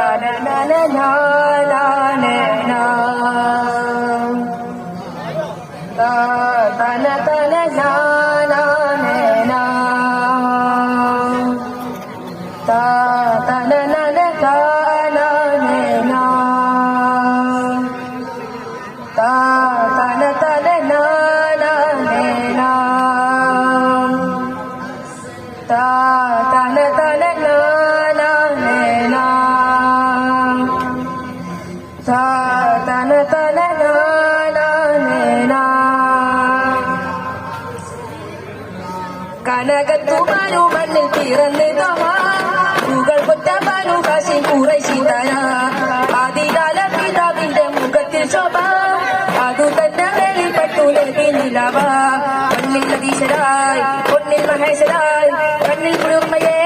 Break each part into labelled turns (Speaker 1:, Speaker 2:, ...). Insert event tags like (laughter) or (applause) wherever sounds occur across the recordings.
Speaker 1: la la la la la la നിലവ മണ്ണിൽ നദീശരായി പൊന്നിൽ മഹേശരായി കണ്ണിൽ കുളിർമയേ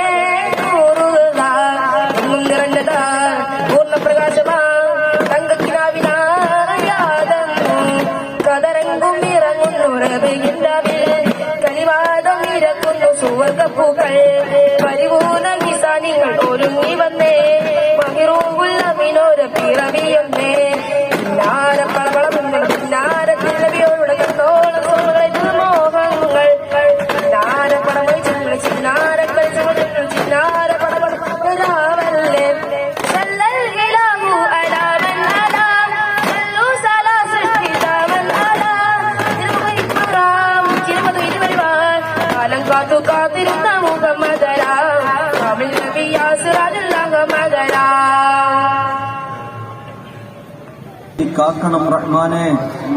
Speaker 1: സുവർഗപ്പൂക്കൾ പരിപൂർണ നിസാനികൾ ഒരുങ്ങി വന്നേ മഹിറൂവുള്ള മിനോര പിറവിയൊന്നേ Estamos
Speaker 2: amada കാക്കണം റഹ്മാനെ.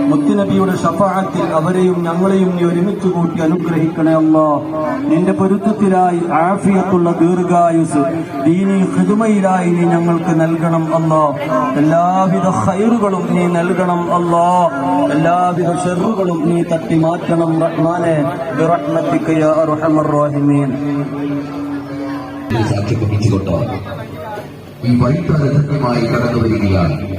Speaker 2: മുത്തുനബിയുടെ ഷഫാഅത്തിൽ അവരെയും ഞങ്ങളെയും നീ ഒരുമിച്ച് കൂട്ടി അനുഗ്രഹിക്കണേ അല്ലാ. നിന്റെ പൊരുത്തത്തിലായി ആഫിയത്തുള്ള ദീർഘായുസ് ദീനി ഹിതുമയിലായി നീ ഞങ്ങൾക്ക് നൽകണം അല്ലാ. എല്ലാവിധ ഹൈറുകളും നീ നൽകണം അല്ലാ. എല്ലാവിധ ഷെറുകളും നീ തട്ടി മാറ്റണം റഹ്മാനെ
Speaker 3: ഈ ഈ വഴിപ്രകൃത്യമായി കടന്നു വരികയാണ്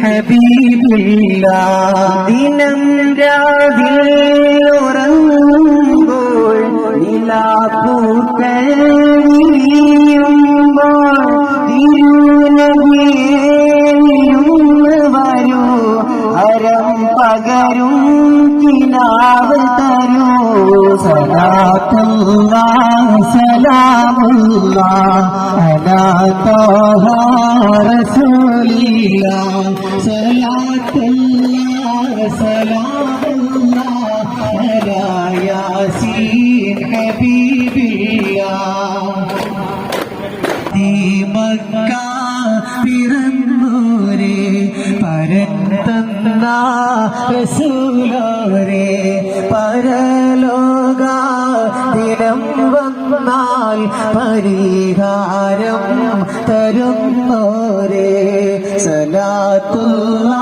Speaker 4: ഹബീബില്ല. ദിനം രാവിൽ ഉറങ്ങുമ്പോൾ നിലാപ്പൂക്കൾ വിരിയുമ്പോൾ തിരുനബിയേയും വരൂ അരം പകരും കിനാവ് തരൂ സലാത്തുള്ള സലാമുള്ള അലാ തോഹ റസൂലില്ല പരിഹാരം തരുന്നോരേ സലാത്തുള്ള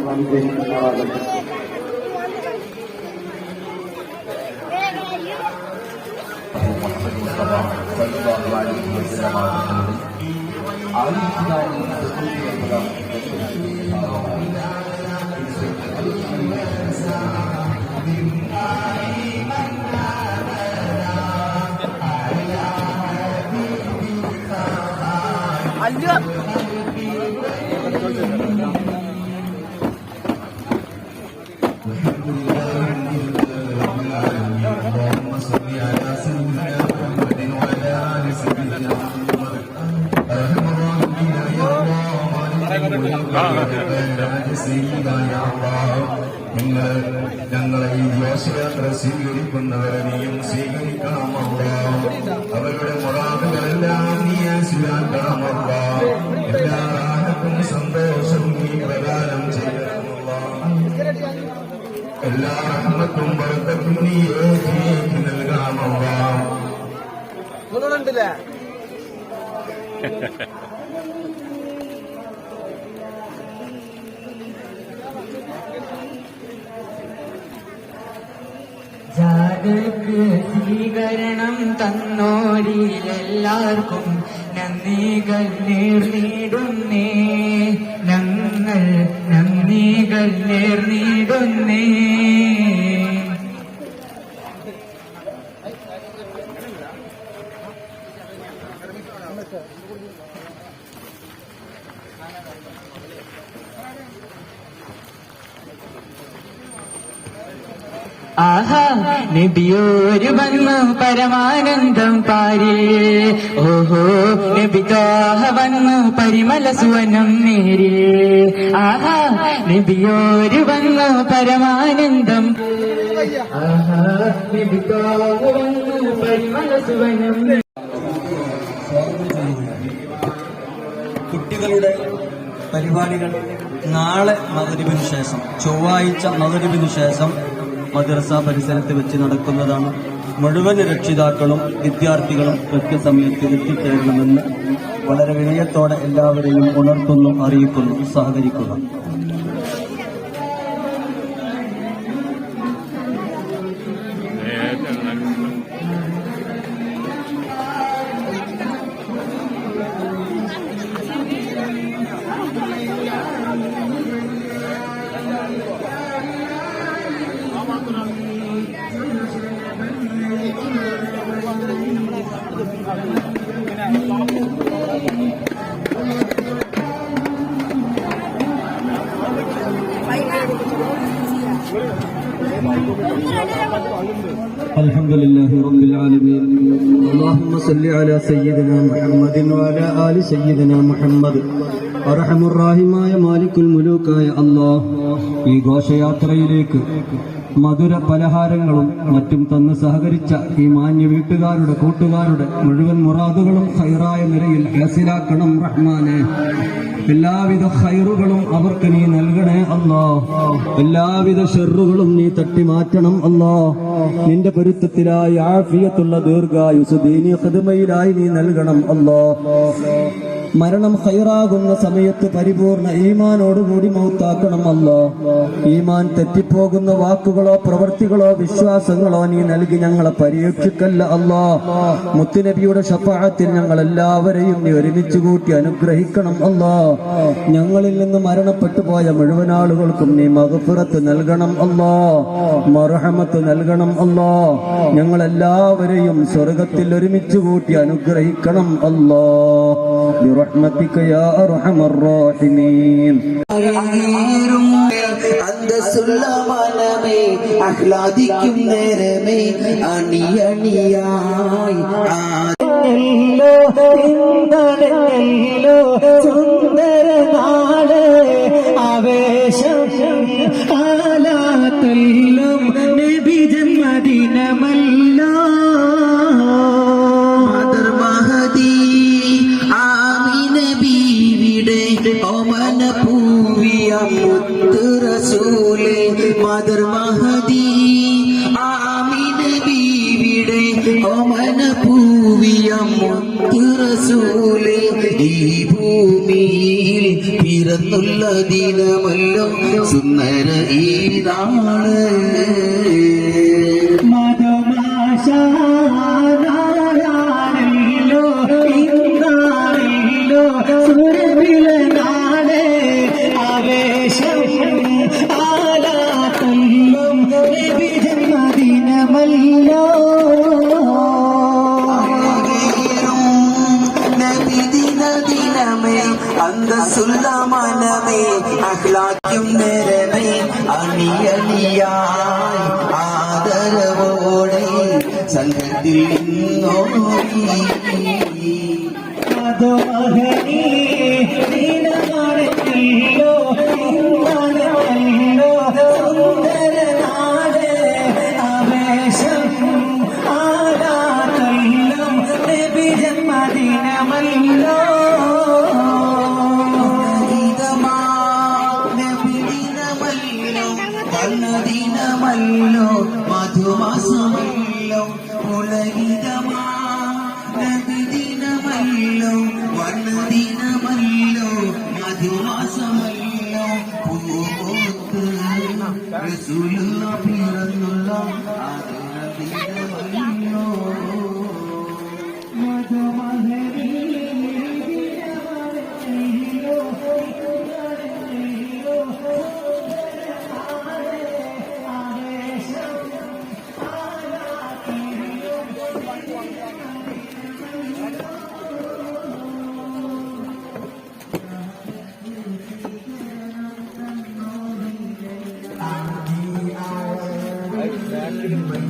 Speaker 2: നൽകി അല്ലാഹു അനുഗ്രഹിക്കുമാറാകട്ടെ
Speaker 5: മുഹമ്മദ് മുസ്തഫ സല്ലല്ലാഹു അലൈഹി വസല്ലം അവരുടെ
Speaker 6: നിങ്ങൾ ഞങ്ങളെ ഈ ഘോഷയാത്ര സ്വീകരിക്കുന്നവരെ നീയും സ്വീകരിക്കണമല്ല. അവരുടെ മുറാദുകളെല്ലാം നീ മനസ്സിലാക്കണമല്ല എല്ലാ റാഹത്തും സന്തോഷവും നീ പ്രദാനം ചെയ്യണമല്ല. എല്ലാ റഹ്മത്തും ബർക്കത്തും നീ ഏറ്റിയേക്ക് നൽകണമല്ല. (laughs)
Speaker 7: ജാതക്ക് സ്വീകരണം തന്നോരിലെല്ലാവർക്കും നന്ദികൾ നേർന്നിടുന്നേ ഞങ്ങൾ നന്ദികൾ നേർന്നിടുന്നേ ആഹാ നബിയോരു വന്നു പരമാനന്ദം പാരി. ഓഹോ നബിതാഹ വന്നു പരിമല സുവനം നേരി. ആഹാ നബിയോരു വന്നു പരമാനന്ദം ആഹാ
Speaker 2: കുട്ടികളുടെ പരിപാടികൾ നാളെ മകരിവിന് ശേഷം ചൊവ്വാഴ്ച മകരിവിന് ശേഷം മദ്രസ പരിസരത്ത് വെച്ച് നടക്കുന്നതാണ്. മുഴുവൻ രക്ഷിതാക്കളും വിദ്യാർത്ഥികളും കൃത്യസമയത്ത് എത്തിച്ചേരണമെന്ന് വളരെ വിനയത്തോടെ എല്ലാവരെയും ഉണർത്തുന്നു അറിയിക്കുന്നു സഹകരിക്കുക സയ്യിദന മുഹമ്മദ്. അർഹമുർ അറഹമുറാഹിമായ മാലിക്കുൽ മുലൂക്കായ അള്ളാഹ് ഈ ഘോഷയാത്രയിലേക്ക് മധുര പലഹാരങ്ങളും മറ്റും തന്ന് സഹകരിച്ച ഈ മാന്യ വീട്ടുകാരുടെ കൂട്ടുകാരുടെ മുഴുവൻ മുറാദുകളും ഹൈറായ നിലയിൽ ഹസിലാക്കണം റഹ്മാനെ. എല്ലാവിധ ഹൈറുകളും അവർക്ക് നീ നൽകണേ അല്ലോ. എല്ലാവിധ ഷെറുകളും നീ തട്ടി മാറ്റണം അല്ലോ. നിന്റെ പൊരുത്തത്തിലായി ആഫിയത്തുള്ള ദീർഘായുസ് ദീനീ ഖിദ്മയിലായി നീ നൽകണം അല്ലാ. മരണം ഹൈറാകുന്ന സമയത്ത് പരിപൂർണ ഈമാനോടുകൂടി മൗത്താക്കണം അല്ലാ. ഈമാൻ തെറ്റിപ്പോകുന്ന വാക്കുകളോ പ്രവൃത്തികളോ വിശ്വാസങ്ങളോ നീ നൽകി ഞങ്ങളെ പരീക്ഷിക്കല്ല അല്ലോ. മുത്തുനബിയുടെ ഷഫാഴത്തിൽ ഞങ്ങൾ എല്ലാവരെയും നീ ഒരുമിച്ച് കൂട്ടി അനുഗ്രഹിക്കണം അല്ലോ. ഞങ്ങളിൽ നിന്ന് മരണപ്പെട്ടു പോയ മുഴുവൻ ആളുകൾക്കും നീ മകഫുറത്ത് നൽകണം അല്ലോ. മറഹമത്ത് നൽകണം അല്ലോ. ഞങ്ങൾ എല്ലാവരെയും സ്വർഗത്തിൽ ഒരുമിച്ച് കൂട്ടി അനുഗ്രഹിക്കണം അല്ലാ. برحمتك يا ارحم الراحمين
Speaker 4: അന്തസ്സുള്ള മനമേ ആഹ്ലാദിക്കും നേരമേ അണിയണിയായി ആനല്ലോ ഇന്നലല്ലോ സുന്ദര നാട് ആവേശം ആലാത്തെല്ലും
Speaker 5: നല്ല ദിനമല്ലോ സുന്ദര ഈദാണ്. Thank.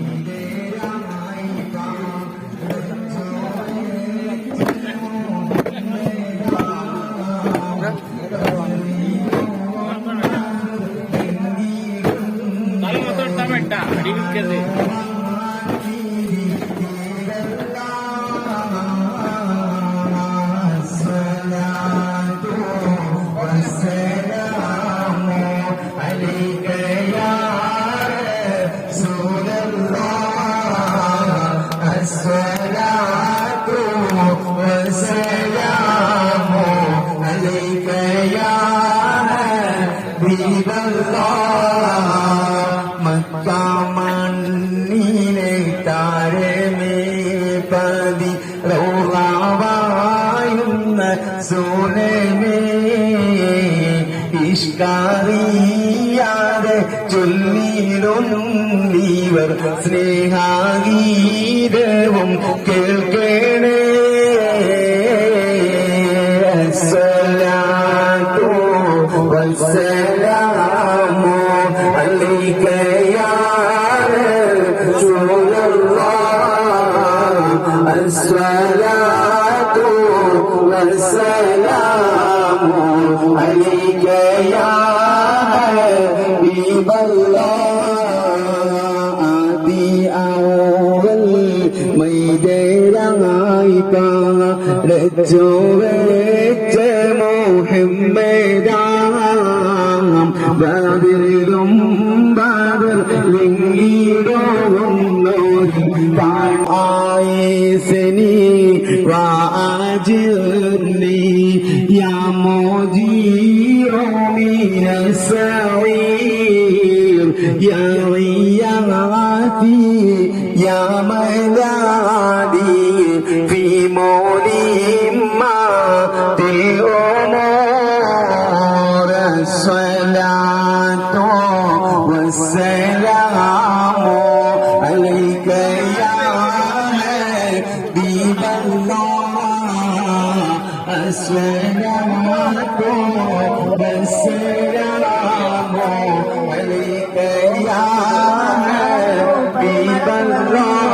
Speaker 5: മണ്ണിനെ താരമേ പതി. റോഹാവായുന്ന കേൾക്കേ മൈദേരായി പാടച്ചോവേച്ച മോഹിമ്മേരാം ബദിലും ബദർ ലിംഗീടോന്നോരി പായസനി വാജിർലി യാ മോജീറോ മിനസറീർ യാ
Speaker 8: Be the Lord.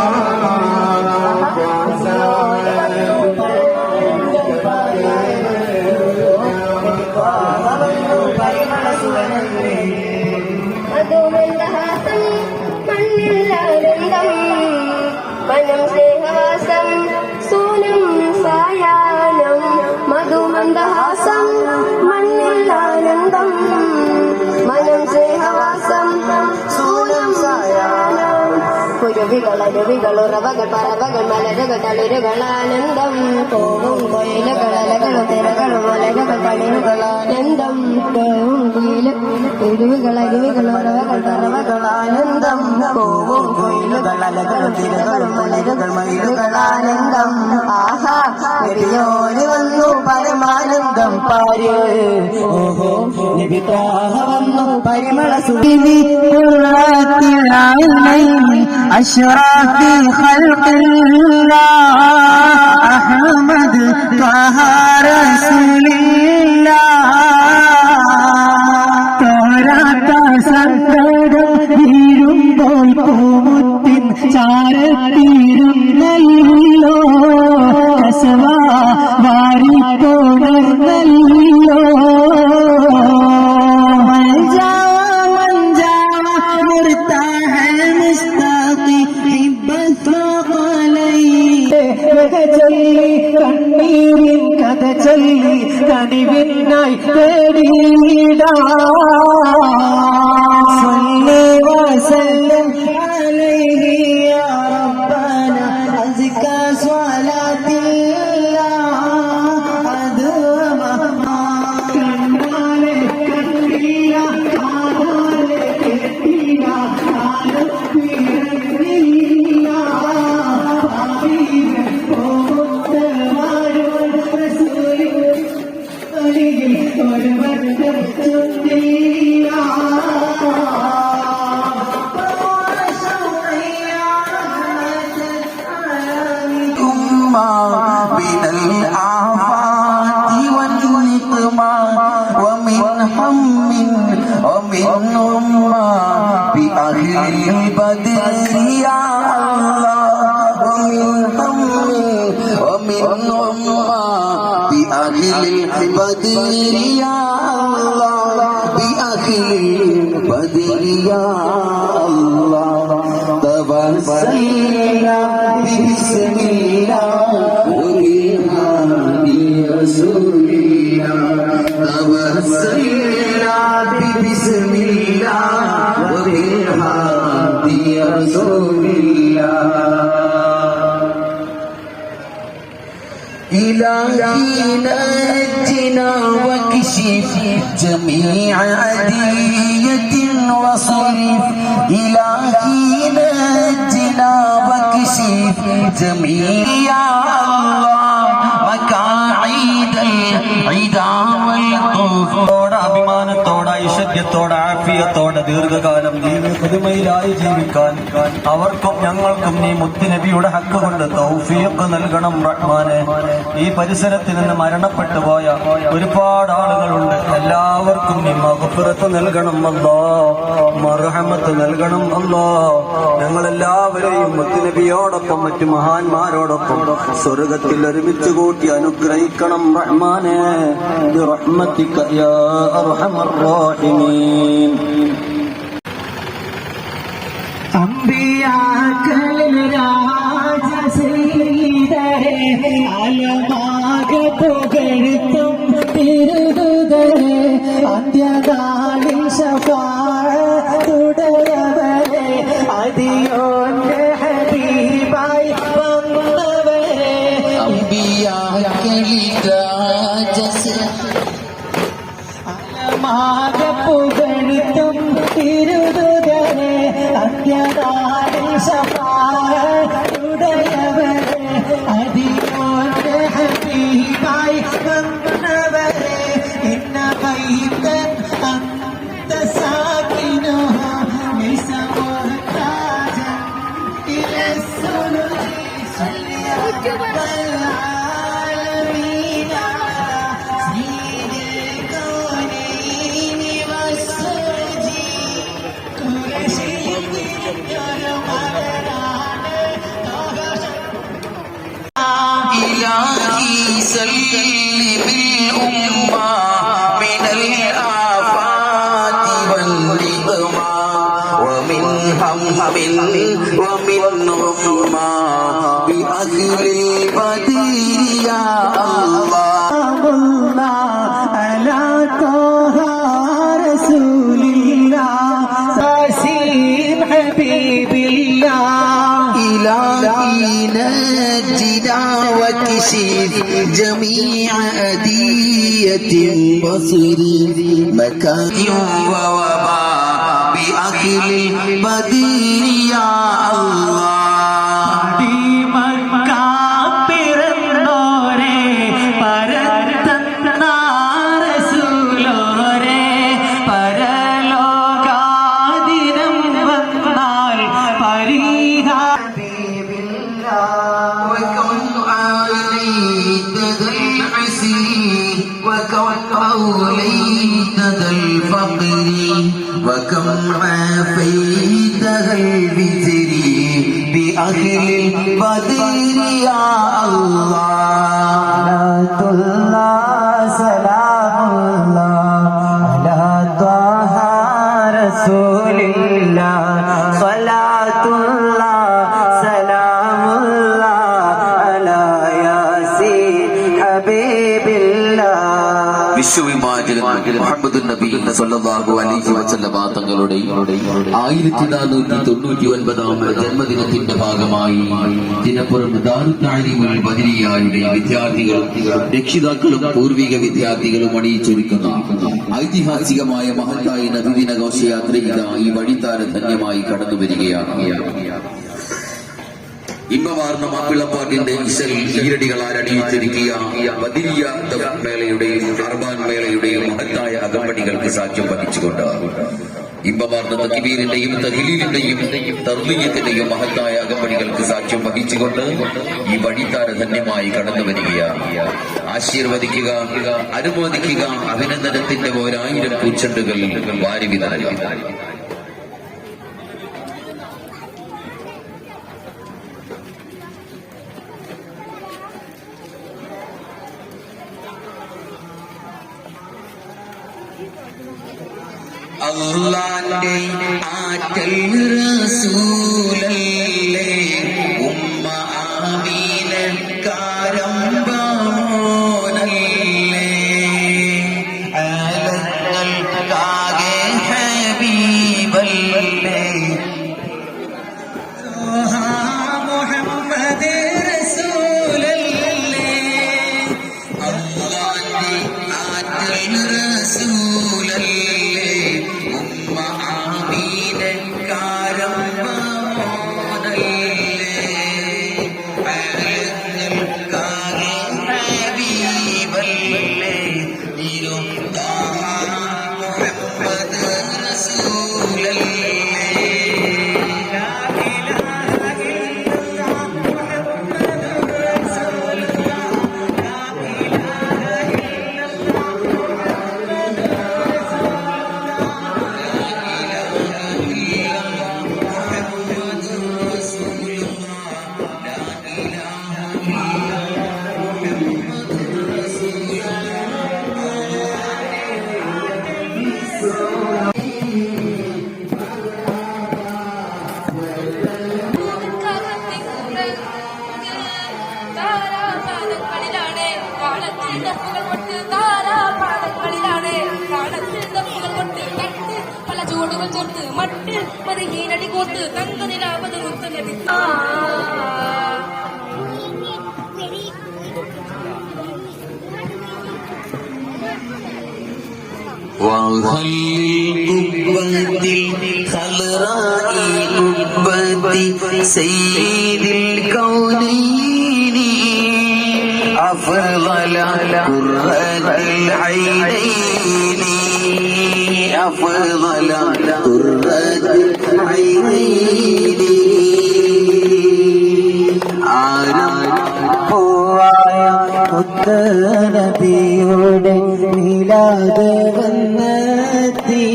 Speaker 4: അരുവികൾ ഉറവകൾ പറവകൾ മലരുകൾ തളിരുകൾ ആനന്ദം. പോവും കൊയിലുകൾ അലകളും തിരകളും മലരുകൾ തളിരുകൾ ആനന്ദം. പോവും കൊയിൽ എരുവികൾ അരുവികൾ ആഹാ വെടിയോര് വന്നു പരമാനന്ദം. പാര് ഓഹോ നിബിതാഹ വന്നു പരിമള സുഖിനി أشرف خلق الله أحمد طه رسول الله കഥ ചൊല്ലി കണ്ണീരിൻ കഥ ചൊല്ലി കണിവിനായി തേടിയിടാ.
Speaker 3: والنقمة ومن هم ومن أمة بأهل البدر يا الله ومن هم ومن أمة بأهل البدر يا الله نجنا واكشف جميع أدية وصرف. إلهي نجنا واكشف جميع
Speaker 2: ദീർഘകാലം ജീവി പുതുമയിലായി ജീവിക്കാൻ അവർക്കും ഞങ്ങൾക്കും നീ മുത്തുനബിയുടെ ഹക്ക് കൊണ്ട് തൗഫീഖ് നൽകണം റഹ്മാനെ ഈ പരിസരത്തിൽ നിന്ന് മരണപ്പെട്ടു പോയ ഒരുപാട് ആളുകളുണ്ട് എല്ലാവർക്കും നീ മഹഫിറത്ത് നൽകണം അല്ലോ മർഹമത്ത് നൽകണം അല്ലോ ഞങ്ങളെല്ലാവരെയും മുത്തുനബിയോടൊപ്പം മറ്റു മഹാന്മാരോടൊപ്പം സ്വർഗത്തിൽ ഒരുമിച്ച് കൂട്ടി അനുഗ്രഹിക്കണം റഹ്മാനെ برحمتك يا أرحم الراحمين
Speaker 1: അമ്പിയാക്കളിൽ രാജസീതരെ അലമാക പുകഴ്ത്തും തിരുതുതരെ ശഫാത്തുടയവരെ
Speaker 3: بصر مكان ووباء بأهل البدر يا الله ജന്മദിനത്തിന്റെ ഭാഗമായി വിദ്യാർത്ഥികളും രക്ഷിതാക്കളും പൂർവിക വിദ്യാർത്ഥികളും അണിയിച്ചൊരുക്കുന്ന ഐതിഹാസികമായ മഹത്തായ നബിദിന ഘോഷയാത്ര ഇതാ ഈ വഴിത്താര ധന്യമായി കടന്നു വരികയാണ് ഇമ്പമാർന്ന മാപ്പിളപ്പാട്ടിന്റെ ഇശൽ ഈരടികളാൽ അണിയിച്ചൊരുക്കിയ മേളയുടെയും അർബാൻ മേളയുടെയും മഹത്തായ അകമ്പടികൾക്ക് സാക്ഷ്യം വഹിച്ചുകൊണ്ട് ഇമ്പമാർന്ന തക്കിബീരിന്റെയും തഹിലീലിന്റെയും തർലീയത്തിന്റെയും മഹത്തായ അകമ്പടികൾക്ക് സാക്ഷ്യം വഹിച്ചുകൊണ്ട് ഈ വഴിത്താര ധന്യമായി കടന്നു വരികയാണ്. ആശീർവദിക്കുക അനുമോദിക്കുക അഭിനന്ദനത്തിന്റെ ഒരായിരം പൂച്ചെണ്ടുകൾ വാരി അള്ളാന്റെ ആറ്റൽ റസൂലല്ലേ.
Speaker 1: காணத்திருந்த புகழ் கொண்டு தாரா பாடல்களிலானே.
Speaker 3: காணத்திருந்த புகழ் கொண்டு கட்டு பல أفضل قرة العينين أفضل قرة العينين ആരും
Speaker 4: പോവായ മുത്തനബിയുടെ മിലാദ് വന്നെത്തി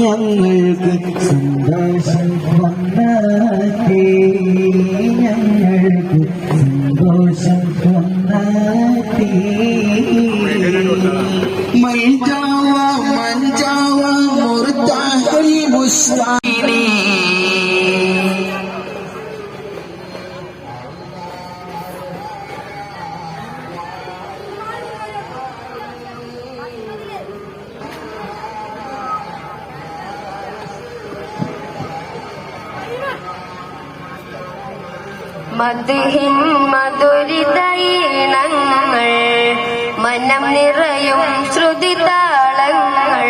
Speaker 4: ഞങ്ങൾക്ക്
Speaker 8: മധുഹിൻ മധുരിതൈണങ്ങൾ മനം നിറയും ശ്രുതി താളങ്ങൾ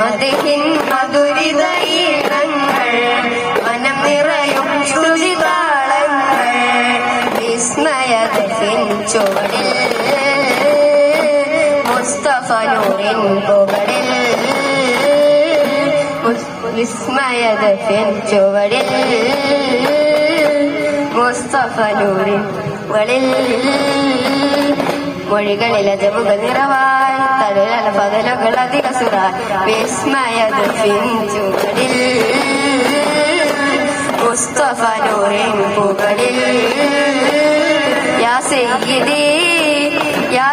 Speaker 8: മധുഹിൻ മധുരിതൈണങ്ങൾ മനം നിറയും ശ്രുതി താളങ്ങൾ വിസ്മയത്തിൻ ചുവടിൽ മുസ്തഫ നൂറിൻ പുകളിൽ വിസ്മയത്തിൻ ചുവടിൽ മുസ്തഫ നൂറിൻ പുകളിൽ മൊഴികളിൽ അജമുഖ നിറവായി തടലല പകലുകൾ അധിക സുറായി വിസ്മയത്തിൻ ചുവടിൽ മുസ്തഫ നൂറിൻ പുകളിൽ യാ സയ്യിദി യാ